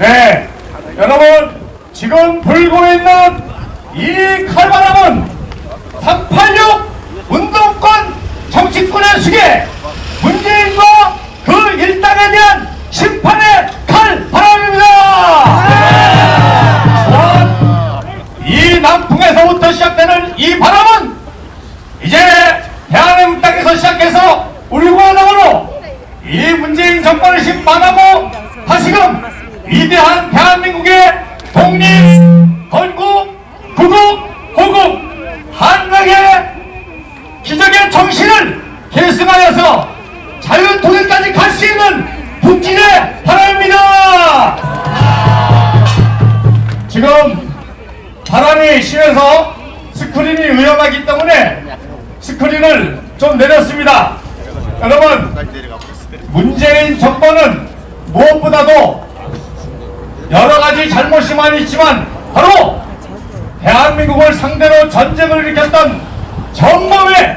네, 여러분 지금 불고 있는 이 칼바람은 386 운동권 정치권의 수계 문재인과 그 일당에 대한 심판의 칼바람입니다. 이 남풍에서부터 시작되는 이 바람은 이제 대한민국 땅에서 시작해서 울고 나오로 이 문재인 정권을 심판하고 다시금 위대한 대한민국의 독립, 건국, 구국, 호국, 한국의 기적의 정신을 계승하여서 자유통일까지 갈 수 있는 북진의 바람입니다. 지금 바람이 심해서 스크린이 위험하기 때문에 스크린을 좀 내렸습니다. 여러분, 문재인 정권은 무엇보다도 여러 가지 잘못이 많이 있지만 바로 대한민국을 상대로 전쟁을 일으켰던 전범의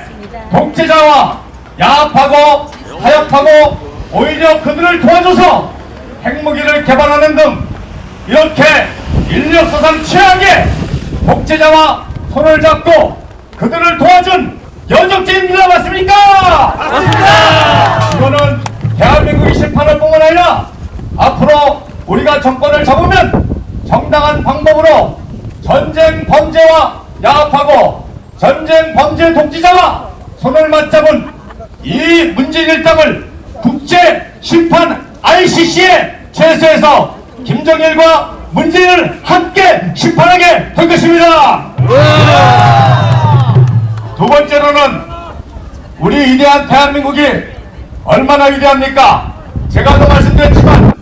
독재자와 야합하고 타협하고 오히려 그들을 도와줘서 핵무기를 개발하는 등 이렇게 인력사상 최악의 독재자와 손을 잡고 그들을 도와준 여적지입니다. 맞습 범죄와 야합하고 전쟁 범죄 독재자와 손을 맞잡은 이 문재인 일당을 국제 심판 ICC에 제소해서 김정일과 문재인을 함께 심판하게 될 것입니다. 두 번째로는 우리 위대한 대한민국이 얼마나 위대합니까? 제가 아까 말씀드렸지만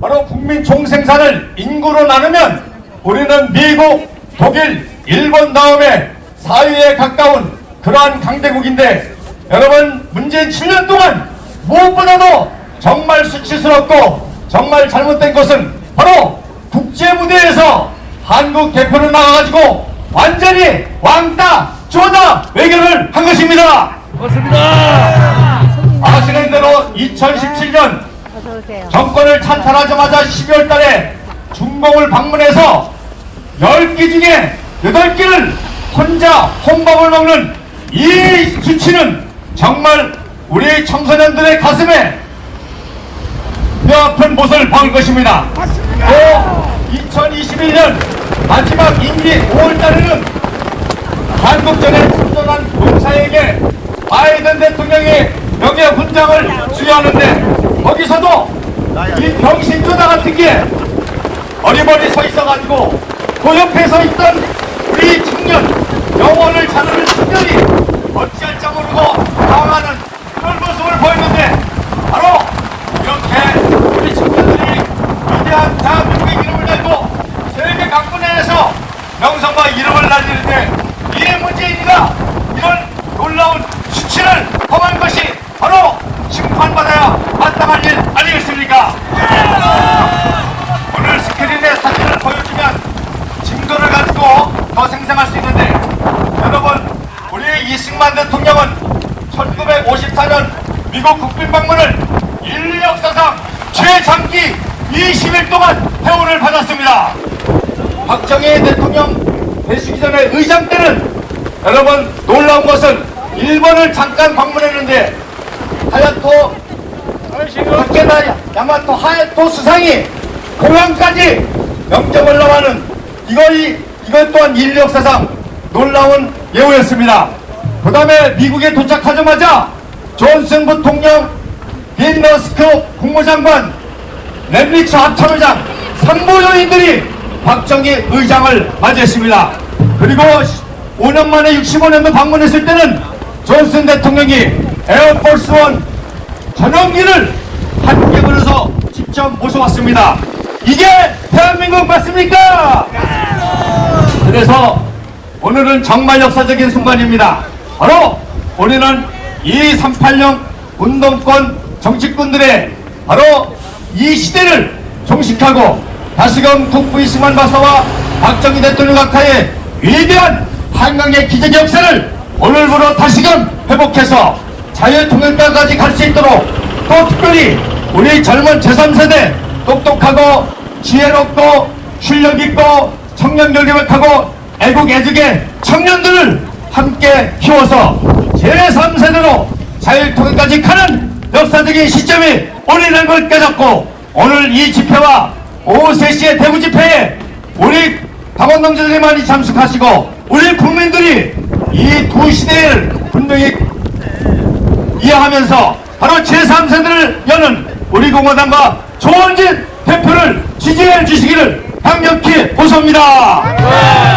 바로 국민 총생산을 인구로 나누면 우리는 미국, 독일, 일본 다음에 4위에 가까운 그러한 강대국인데 여러분 문재인 7년 동안 무엇보다도 정말 수치스럽고 정말 잘못된 것은 바로 국제 무대에서 한국 대표로 나가가지고 완전히 왕따 쪼다 외교를 한 것입니다. 아시는 대로 2017년 어서 오세요. 정권을 찬탈하자마자 12월 달에 중공을 방문해서 10개 중에 8개를 혼자 혼밥을 먹는 이 수치는 정말 우리 청소년들의 가슴에 뼈아픈 못을 박을 것입니다. 또 2021년 마지막 임기 5월 달에는 한국전에 참전한 용사에게 바이든 대통령이 명예 훈장을 수여하는데 거기서도 이 병신조다 같은 게 어리버리 서 있어가지고 그 옆에 서 있던 우리 청년 영혼을 자르는 청년이 어찌할 줄 모르고 당하는 그런 모습을 보였는데 바로 이렇게 우리 청년들이 위대한 대한민국의 이름을 달고 세계 각군에서 명성과 이름을 날리는데 이 문재인이가 이런 놀라운 수치를 범한 것이 바로 심판받아야 마땅한 일 아니겠습니까? 1954년 미국 국빈 방문을 인류 역사상 최장기 20일 동안 회원을 받았습니다. 박정희 대통령 되시기 전에 의장 때는 여러분 놀라운 것은 일본을 잠깐 방문했는데 하야토 타케다 야마토 하야토 수상이 공항까지 영접을 나가는 이거 이 이것 또한 인류 역사상 놀라운 예우였습니다. 그 다음에 미국에 도착하자마자 존슨 부통령, 빈너스크 국무장관, 렘리츠 합참의장, 상무요인들이 박정희 의장을 맞이했습니다. 그리고 5년 만에 65년도 방문했을 때는 존슨 대통령이 에어포스 원 전용기를 함께 불러서 직접 모셔왔습니다. 이게 대한민국 맞습니까? 그래서 오늘은 정말 역사적인 순간입니다. 바로 우리는 이 380 운동권 정치꾼들의 바로 이 시대를 종식하고 다시금 국부 이승만 박사와 박정희 대통령 각하의 위대한 한강의 기적 역사를 오늘부로 다시금 회복해서 자유통일까지 갈 수 있도록 또 특별히 우리 젊은 제3세대 똑똑하고 지혜롭고 실력 있고 청년 결격하고 애국 애국의 청년들을 함께 키워서 제3세대로 자율통일까지 가는 역사적인 시점이 오늘이라는 걸 깨닫고 오늘 이 집회와 오후 3시에 대구 집회에 우리 당원동지들이 많이 참석하시고 우리 국민들이 이 두 시대를 분명히 이해하면서 바로 제3세대를 여는 우리 공화당과 조원진 대표를 지지해 주시기를 강력히 호소합니다.